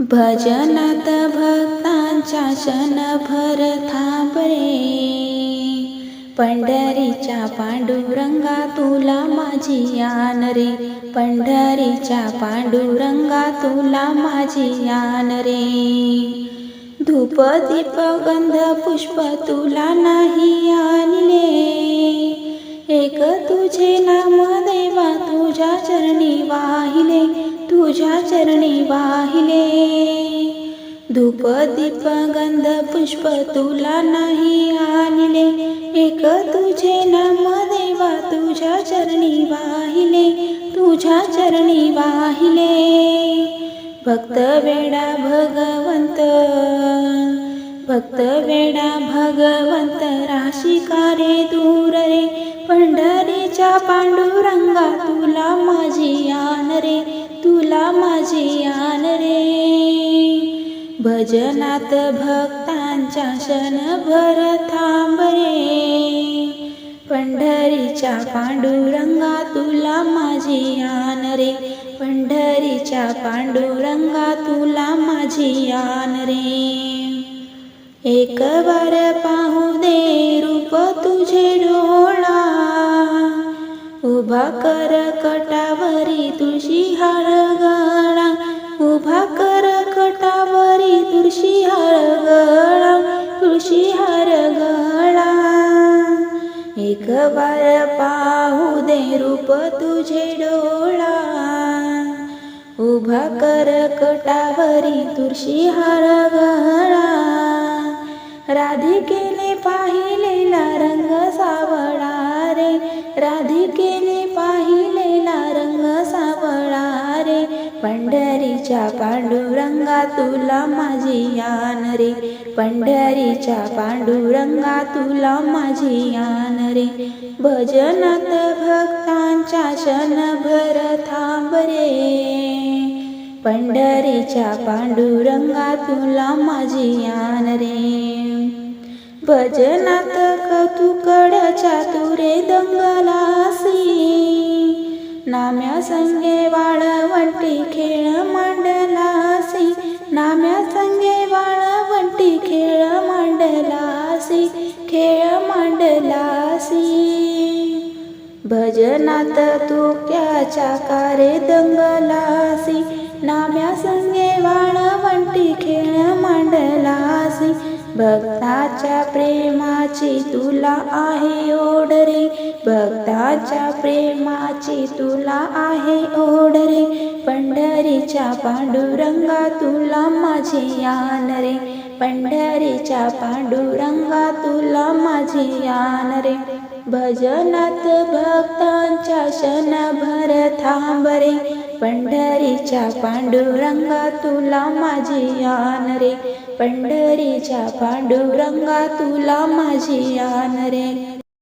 भजनात भक्तांच्या क्षणभर थांबरे पंढरीच्या पांडुरंगा तुला माझी आन रे पंढरीच्या पांडुरंगा तुला माझी आन रे धूप दीप गंध पुष्प तुला नाही आणले. एक तुझे नाम देवा चरणी वाहिले. धूप दीप गंध पुष्प तुला नाही आणले. एक तुझे नाम देवा तुझ्या चरणी वाहिले. तुझ्या चरणी वाहिले. भक्त वेडा भगवंत. भक्त वेडा भगवंत राशी कारे दूर रे. पंढरीच्या पांडुरंगा तुला माझी आन रे. भजनात भक्तांच्या क्षणभर थांब रे पंढरीच्या पांडुरंगा तुला माझी आन रे पंढरीच्या पांडुरंगा तुला माझी आन रे एक बार पाहू दे रूप तुझे डोळा. उभा कर एक बार पाहू दे रूप तुझे डोळा. उभा कर कटावरी तुळशी हार गळा. राधिकेने पाहिलेला रंग पांडुरंगा तुला माझी यान रे. पंढरीच्या पांडुरंगा तुला माझी यान रे. भजनात भक्तांच्या क्षणभर थांब रे. पंढरीच्या पांडुरंगा तुला माझी यान रे. भजनात कौतुकडच्या तुरे दंगलासी. नाम्या संगे वाळवंटी खेळ मांडलासी. नाम्या संगे वाळवंटी खेळ मांडलासी खेळ मांडलासी. भजनात तू तुक्याच्या कारे दंगलासी. नाम्या संगे वाळवंटी खेळ भक्ताच्या प्रेमाची तुला आहे ओढ रे. भक्ताच्या प्रेमाची तुला आहे ओढ रे. पंढरीच्या पांडुरंगा तुला माझी यान रे. पंढरीच्या पांडुरंगा तुला माझी यान रे. भजनात भक्तांच्या क्षणभर थांब रे. पंढरीच्या पांडुरंगा तुला माझी यान रे. पंढरीच्या पांडुरंगा तुला माझी यान रे.